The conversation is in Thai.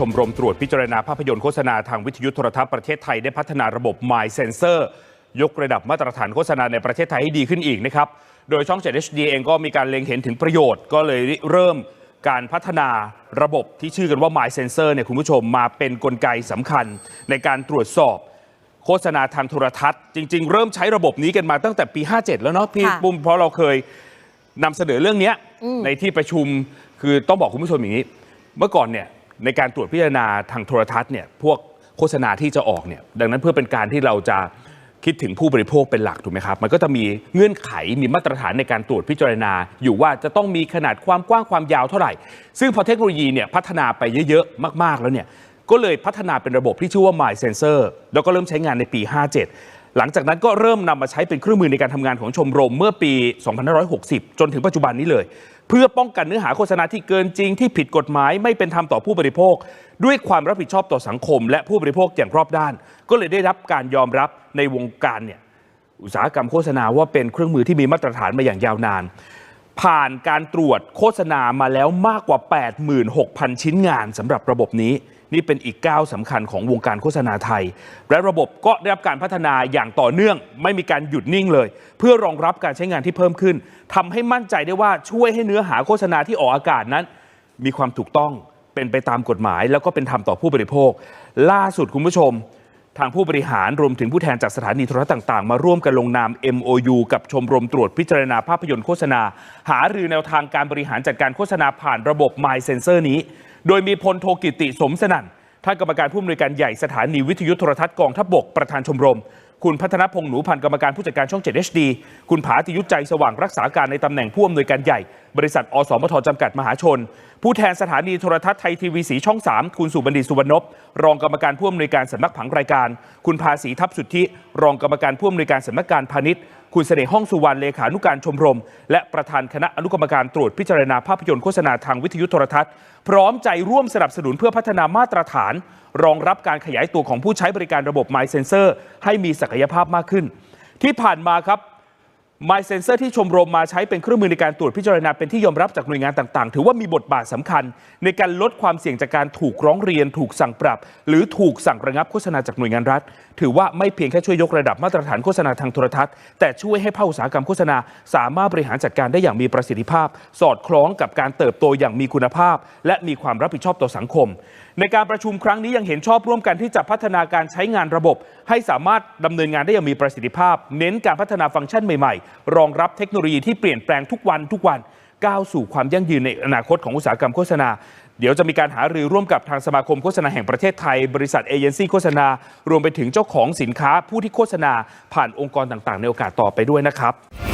ชมรมตรวจพิจารณาภาพยนตร์โฆษณาทางวิทยุโทรทัศน์ประเทศไทยได้พัฒนาระบบ My Sensor ยกระดับมาตรฐานโฆษณาในประเทศไทยให้ดีขึ้นอีกนะครับ โดยช่อง 7 HD เองก็มีการเล็งเห็นถึงประโยชน์ ก็เลยเริ่มการพัฒนาระบบที่ชื่อกันว่า My Sensor เนี่ยคุณผู้ชมมาเป็นกลไกสำคัญในการตรวจสอบโฆษณาทางโทรทัศน์ จริง ๆ เริ่มใช้ระบบนี้กันมาตั้งแต่ปี 57 แล้วเนาะพี่ค่ะปุ้มเพราะเราเคยนำเสนอเรื่องเนี้ยอืมในที่ประชุมคือต้องบอกคุณผู้ชมอย่างนี้ เมื่อก่อนเนี่ย ในการตรวจพิจารณาทางโทรทัศน์เนี่ยพวกโฆษณาที่จะออกเนี่ยดังนั้นเพื่อเป็นการที่เราจะคิดถึงผู้บริโภคเป็นหลักถูกไหมครับ มันก็จะมีเงื่อนไขมีมาตรฐานในการตรวจพิจารณา อยู่ว่าจะต้องมีขนาดความกว้างความยาวเท่าไหร่ ซึ่งพอเทคโนโลยีเนี่ยพัฒนาไปเยอะๆ มากๆแล้วเนี่ยก็เลยพัฒนาเป็นระบบที่ชื่อว่า My Sensor แล้วก็เริ่มใช้งานในปี 57 หลังจากนั้นก็เริ่มนำมาใช้เป็นเครื่องมือในการทำงานของชมรมเมื่อปี 2560 จนถึงปัจจุบันนี้เลย เพื่อป้องกันเนื้อหาโฆษณาที่เกินจริงที่ผิดกฎหมายไม่เป็นธรรมต่อผู้บริโภค ด้วยความรับผิดชอบต่อสังคม และผู้บริโภคอย่างรอบด้าน ก็เลยได้รับการยอมรับในวงการเนี่ยอุตสาหกรรมโฆษณาว่าเป็นเครื่องมือที่มีมาตรฐานมาอย่างยาวนาน ผ่านการตรวจโฆษณามาแล้วมากกว่า 86,000 ชิ้นงานสำหรับระบบนี้ นี่เป็นอีกก้าวสำคัญของวงการโฆษณาไทย และระบบก็ได้รับการพัฒนาอย่างต่อเนื่อง ไม่มีการหยุดนิ่งเลย เพื่อรองรับการใช้งานที่เพิ่มขึ้นทำให้มั่นใจได้ว่าช่วยให้เนื้อหาโฆษณาที่ออกอากาศนั้น มีความถูกต้องเป็นไปตามกฎหมาย แล้วก็เป็นธรรมต่อผู้บริโภค ล่าสุดคุณผู้ชม ทางผู้บริหารรวมถึงผู้แทนจากสถานีโทรทัศน์ต่างๆ มาร่วมกันลงนาม MOU กับชมรมตรวจพิจารณาภาพยนตร์โฆษณา หารือแนวทางการบริหารจัดการโฆษณาผ่านระบบ My Sensor นี้ โดยมีพลโทกิติสมสนั่นท่านกรรมการผู้อำนวยการใหญ่สถานีวิทยุโทรทัศน์กองทัพบกประธานชมรม คุณพัฒนพงษ์หนูพันธ์กรรมการผู้จัดการช่อง 7 HD คุณผาติยุทธใจสว่างรักษาการในตำแหน่งผู้อำนวยการใหญ่ บริษัท อสมทจำกัดมหาชน ผู้แทนสถานีโทรทัศน์ไทยทีวีสีช่อง 3 คุณสุบันดีสุวรรณพรองกรรมการผู้อำนวยการสำนักผังรายการ คุณภาษีทัพสุทธิ รองกรรมการผู้อำนวยการสำนักการพาณิชย์ คุณเสน่ห์ห้องสุวรรณเลขานุการชมรม และประธานคณะอนุกรรมการตรวจพิจารณาภาพยนตร์โฆษณาทางวิทยุโทรทัศน์ พร้อมใจร่วมสนับสนุนเพื่อพัฒนามาตรฐาน รองรับการขยายตัวของผู้ใช้บริการระบบ My Sensor ให้มีศักยภาพมากขึ้น ที่ผ่านมาครับ My Sensor ที่ชมรมมาใช้เป็นเครื่องมือในการตรวจพิจารณาเป็นที่ยอมรับจากหน่วยงานต่างๆ ถือว่ามีบทบาทสำคัญ ในการลดความเสี่ยงจากการถูกร้องเรียน ถูกสั่งปรับ หรือถูกสั่งระงับโฆษณาจากหน่วยงานรัฐ ถือว่าไม่เพียงแค่ช่วยยกระดับมาตรฐานโฆษณาทางโทรทัศน์ แต่ช่วยให้ภาคอุตสาหกรรมโฆษณา สามารถบริหารจัดการได้อย่างมีประสิทธิภาพ สอดคล้องกับการเติบโตอย่างมีคุณภาพ และมีความรับผิดชอบต่อสังคม ในการประชุมครั้งนี้ยังเห็นชอบร่วมกันที่จะพัฒนาการใช้งานระบบ ให้สามารถดำเนินงานได้อย่างมีประสิทธิภาพ เน้นการพัฒนาฟังก์ชันใหม่ๆรองรับเทคโนโลยีที่เปลี่ยนแปลงทุกวันทุกวันก้าวสู่ความยั่งยืนในอนาคตของอุตสาหกรรมโฆษณา เดี๋ยวจะมีการหารือร่วมกับทางสมาคมโฆษณาแห่งประเทศไทย บริษัทเอเจนซี่โฆษณา รวมไปถึงเจ้าของสินค้าผู้ที่โฆษณาผ่านองค์กรต่างๆ ในโอกาสต่อไปด้วยนะครับ